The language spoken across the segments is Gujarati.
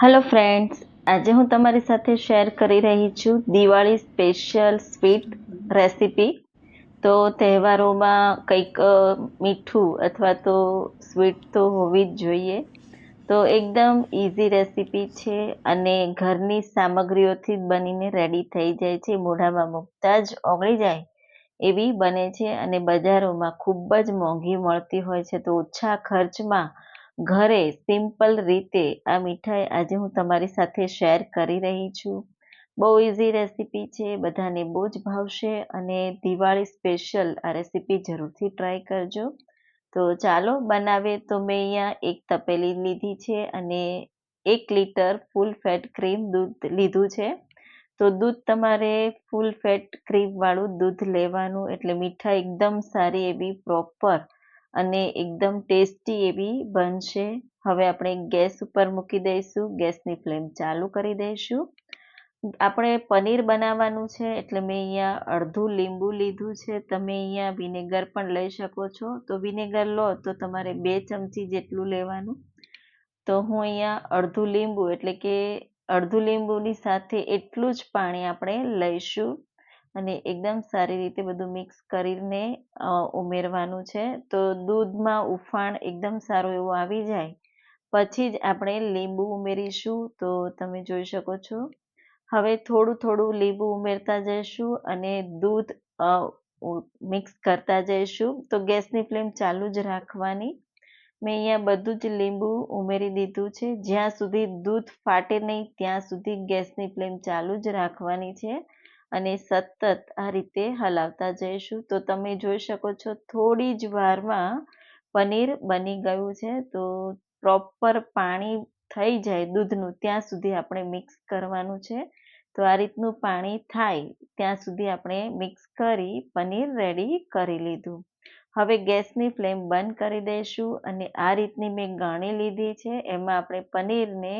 હેલો ફ્રેન્ડ્સ આજે હું તમારી સાથે શેર કરી રહી છું દિવાળી સ્પેશિયલ સ્વીટ રેસીપી તો તહેવારોમાં કંઈક મીઠું અથવા તો સ્વીટ તો હોવી જ જોઈએ. તો એકદમ ઇઝી રેસીપી છે અને ઘરની સામગ્રીઓથી જ બનીને રેડી થઈ જાય છે. મોઢામાં મૂકતા જ ઓગળી જાય એવી બને છે અને બજારોમાં ખૂબ જ મોંઘી મળતી હોય છે. તો ઓછા ખર્ચમાં ઘરે સિમ્પલ રીતે આ મીઠાઈ આજે હું તમારી સાથે શેર કરી રહી છું. બહુ ઇઝી રેસીપી છે, બધાને બહુ જ ભાવશે અને દિવાળી સ્પેશિયલ આ રેસીપી જરૂરથી ટ્રાય કરજો. તો ચાલો બનાવે તો મેં અહીંયા એક તપેલી લીધી છે અને એક લીટર ફૂલ ફેટ ક્રીમ દૂધ લીધું છે. તો દૂધ તમારે ફૂલ ફેટ ક્રીમવાળું દૂધ લેવાનું એટલે મીઠાઈ એકદમ સારી એવી પ્રોપર અને એકદમ ટેસ્ટી એવી બનશે. હવે આપણે ગેસ ઉપર મૂકી દઈશું. ગેસની ફ્લેમ ચાલુ કરી દઈશું. આપણે પનીર બનાવવાનું છે એટલે મેં અહીંયા અડધું લીંબુ લીધું છે. તમે અહીંયા વિનેગર પણ લઈ શકો છો. તો વિનેગર લો, તો તમારે બે ચમચી જેટલું લેવાનું. તો હું અહીંયા અડધું લીંબુ એટલે કે અડધું લીંબુની સાથે એટલું જ પાણી આપણે લઈશું. અને એકદમ સારી રીતે બધું મિક્સ કરીને ઉમેરવાનું છે. તો દૂધમાં ઉફાણ એકદમ સારું એવું આવી જાય. પછી જ આપણે લીંબુ ઉમેરીશું. તો તમે જોઈ શકો છો. હવે થોડું થોડું લીંબુ ઉમેરતા જઈશું અને દૂધ મિક્સ કરતા જઈશું. તો ગેસની ફ્લેમ ચાલુ જ રાખવાની. મેં અહીંયા બધું જ લીંબુ ઉમેરી દીધું છે. જ્યાં સુધી દૂધ ફાટે નહીં, ત્યાં સુધી ગેસની ફ્લેમ ચાલુ જ રાખવાની છે. અને સતત આ રીતે હલાવતા જઈશું. તો તમે જોઈ શકો છો, થોડી જ વારમાં પનીર બની ગયું છે. તો પ્રોપર પાણી થઈ જાય દૂધનું, ત્યાં સુધી આપણે મિક્સ કરવાનું છે. તો આ રીતનું પાણી થાય, ત્યાં સુધી આપણે મિક્સ કરી પનીર રેડી કરી લીધું. હવે ગેસની ફ્લેમ બંધ કરી દઈશું અને આ રીતની મેં ગાણી લીધી છે, એમાં આપણે પનીરને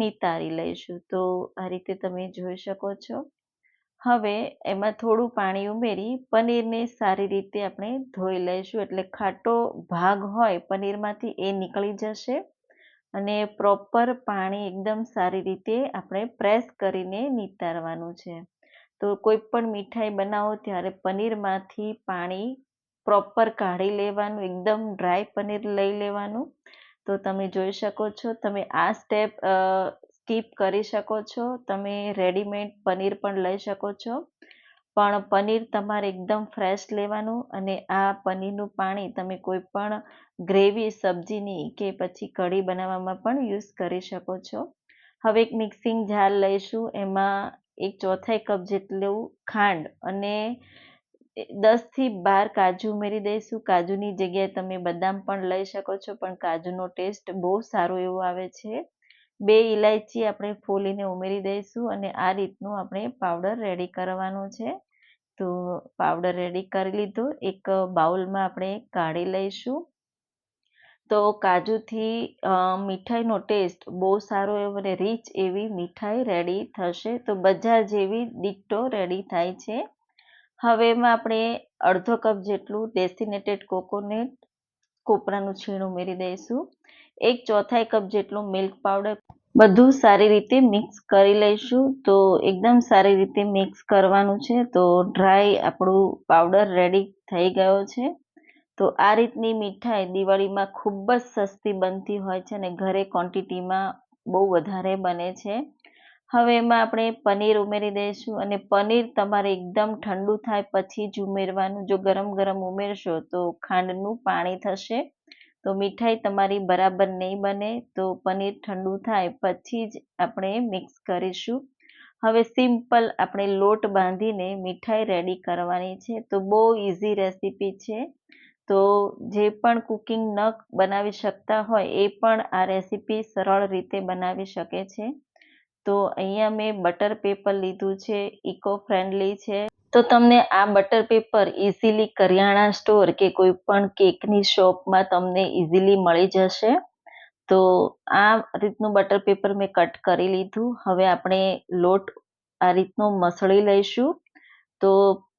નિતારી લઈશું. તો આ રીતે તમે જોઈ શકો છો. હવે એમાં થોડું પાણી ઉમેરી પનીરને સારી રીતે આપણે ધોઈ લઈશું. એટલે ખાટો ભાગ હોય પનીરમાંથી એ નીકળી જશે અને પ્રોપર પાણી એકદમ સારી રીતે આપણે પ્રેસ કરીને નિતારવાનું છે. તો કોઈ પણ મીઠાઈ બનાવો ત્યારે પનીરમાંથી પાણી પ્રોપર કાઢી લેવાનું, એકદમ ડ્રાય પનીર લઈ લેવાનું. તો તમે જોઈ શકો છો, તમે આ સ્ટેપ સ્કીપ કરી શકો છો. તમે રેડીમેડ પનીર પણ લઈ શકો છો. પણ પનીર તમારે એકદમ ફ્રેશ લેવાનું અને આ પનીરનું પાણી તમે કોઈ પણ ગ્રેવી, સબ્જીની કે પછી કઢી બનાવવામાં પણ યુઝ કરી શકો છો. હવે એક મિક્સિંગ જાર લઈશું. એમાં એક ચોથાઈ કપ જેટલું ખાંડ અને દસથી બાર કાજુ ઉમેરી દઈશું. કાજુની જગ્યાએ તમે બદામ પણ લઈ શકો છો, પણ કાજુનો ટેસ્ટ બહુ સારો એવો આવે છે. બે ઇલાયચી આપણે ફોલીને ઉમેરી દઈશું અને આ રીતનું આપણે પાવડર રેડી કરવાનો છે. તો પાવડર રેડી કરી લીધો. એક બાઉલમાં આપણે કાઢી લઈશું. તો કાજુથી મીઠાઈનો ટેસ્ટ બહુ સારો એવો અને રીચ એવી મીઠાઈ રેડી થશે. તો બજાર જેવી ડિટ્ટો રેડી થાય છે. હવે એમાં આપણે અડધો કપ જેટલું ડેસ્ટિનેટેડ કોકોનટ કોપરાનું છીણ ઉમેરી દઈશું. એક ચોથાઈ કપ જેટલું મિલ્ક પાવડર બધું સારી રીતે મિક્સ કરી લઈશું. તો એકદમ સારી રીતે મિક્સ કરવાનું છે. તો ડ્રાય આપણું પાવડર રેડી થઈ ગયો છે. તો આ રીતની મીઠાઈ દિવાળીમાં ખૂબ જ સસ્તી બનતી હોય છે અને ઘરે ક્વોન્ટિટીમાં બહુ વધારે બને છે. હવે એમાં આપણે પનીર ઉમેરી દઈશું અને પનીર તમારે એકદમ ઠંડુ થાય પછી જ ઉમેરવાનું. જો ગરમ ગરમ ઉમેરશો તો ખાંડનું પાણી થશે. તો મીઠાઈ તમારી બરાબર નહીં બને તો પનીર ઠંડુ થાય પછી જ આપણે મિક્સ કરીશું. હવે સિમ્પલ આપણે લોટ બાંધીને મીઠાઈ રેડી કરવાની છે. તો બહુ ઇઝી રેસીપી છે. તો જે પણ કુકિંગ ન બનાવી શકતા હોય એ પણ આ રેસીપી સરળ રીતે બનાવી શકે છે. તો અહીંયા મેં બટર પેપર લીધું છે ઇકો ફ્રેન્ડલી છે. તો તમને આ બટર પેપર ઇઝીલી કરિયાણા સ્ટોર કે કોઈ પણ કેકની શોપમાં તમને ઇઝીલી મળી જશે. તો આ રીતનું બટર પેપર મેં કટ કરી લીધું. હવે આપણે લોટ આ રીતનો મસળી લઈશું. તો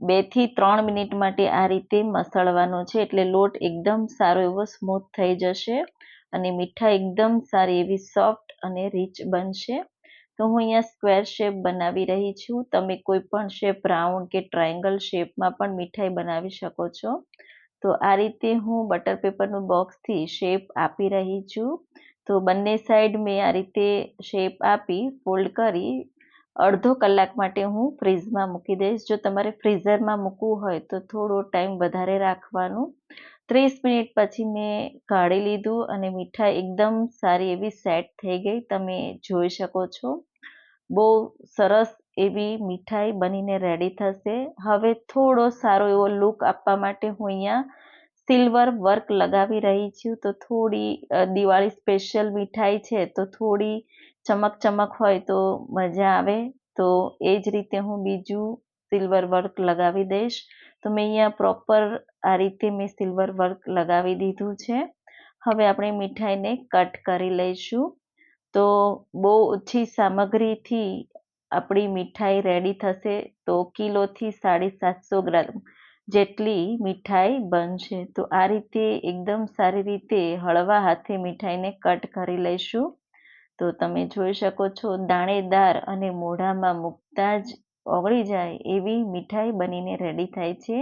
બેથી ત્રણ મિનિટ માટે આ રીતે મસળવાનો છે એટલે લોટ એકદમ સારો એવો સ્મૂથ થઈ જશે અને મીઠાઈ એકદમ સારી એવી સોફ્ટ અને રીચ બનશે. તો હું અહીંયા સ્ક્વેર શેપ બનાવી રહી છું. તમે કોઈ પણ શેપ રાઉન્ડ કે ટ્રાયંગલ શેપમાં પણ મીઠાઈ બનાવી શકો છો. તો આ રીતે હું બટર પેપરનું બોક્સથી શેપ આપી રહી છું. તો બંને સાઈડ મેં આ રીતે શેપ આપી ફોલ્ડ કરી, અડધો કલાક માટે હું ફ્રીઝમાં મૂકી દઈશ. જો તમારે ફ્રીઝરમાં મૂકવું હોય તો થોડો ટાઈમ વધારે રાખવાનું. ત્રીસ મિનિટ પછી મેં કાઢી લીધું અને મીઠાઈ એકદમ સારી એવી સેટ થઈ ગઈ. તમે જોઈ શકો છો. બહુ સરસ એવી મીઠાઈ બનીને રેડી થશે. હવે થોડો સારો એવો લુક આપવા માટે હું અહીંયા સિલ્વર વર્ક લગાવી રહી છું. તો થોડી દિવાળી સ્પેશિયલ મીઠાઈ છે તો થોડી ચમક ચમક હોય તો મજા આવે. તો એ જ રીતે હું બીજું સિલ્વર વર્ક લગાવી દઈશ. તો મેં અહીંયા પ્રોપર આ રીતે મેં સિલ્વર વર્ક લગાવી દીધું છે. હવે આપણે મીઠાઈને કટ કરી લઈશું. તો બહુ ઓછી સામગ્રીથી આપણી મીઠાઈ રેડી થશે તો કિલોથી સાડી સાતસો ગ્રામ જેટલી મીઠાઈ બનશે. તો આ રીતે એકદમ સારી રીતે હળવા હાથે મીઠાઈને કટ કરી લઈશું. તો તમે જોઈ શકો છો દાણેદાર અને મોઢામાં મૂકતા જ ઓગળી જાય એવી મીઠાઈ બનીને રેડી થાય છે.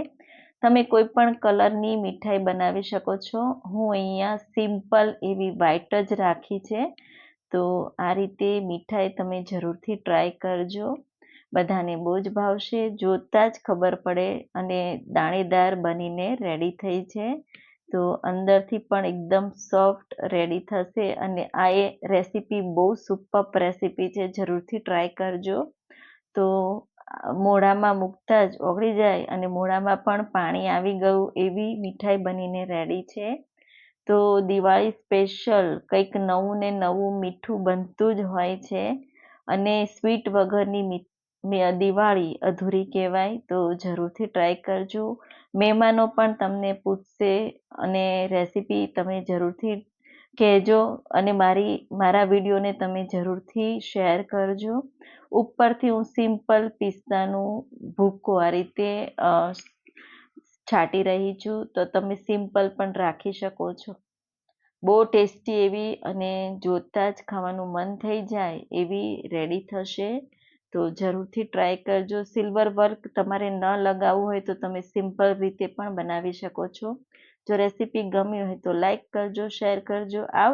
તમે કોઈ પણ કલરની મીઠાઈ બનાવી શકો છો. હું અહીંયા સિમ્પલ એવી વ્હાઈટ જ રાખી છે. તો આ રીતે મીઠાઈ તમે જરૂરથી ટ્રાય કરજો. બધાને બહુ જ ભાવશે. જોતાં જ ખબર પડે અને દાણેદાર બનીને રેડી થઈ છે. તો અંદરથી પણ એકદમ સોફ્ટ રેડી થશે અને આ એ રેસીપી બહુ સુપર રેસીપી છે. જરૂરથી ટ્રાય કરજો. તો મોઢામાં મૂકતા જ ઓગળી જાય અને મોઢામાં પણ પાણી આવી ગયું એવી મીઠાઈ બનીને રેડી છે. તો દિવાળી સ્પેશિયલ કંઈક નવું ને નવું મીઠું બનતું જ હોય છે. અને સ્વીટ વગરની દિવાળી અધૂરી કહેવાય, તો જરૂરથી ટ્રાય કરજો. મહેમાનો પણ તમને પૂછશે અને રેસીપી તમે જરૂરથી કહેજો અને મારી, મારા વિડીયોને તમે જરૂરથી શેર કરજો. ઉપરથી હું સિમ્પલ પિસ્તાનું ભૂકો આ રીતે છાંટી રહી છું, તો તમે સિમ્પલ પણ રાખી શકો છો. બહુ ટેસ્ટી એવી અને જોતાં જ ખાવાનું મન થઈ જાય એવી રેડી થશે, તો જરૂરથી ટ્રાય કરજો. સિલ્વર વર્ક તમારે ન લગાવવું હોય તો તમે સિમ્પલ રીતે પણ બનાવી શકો છો. જો રેસીપી ગમી હોય તો લાઈક કરજો, શેર કરજો. આવ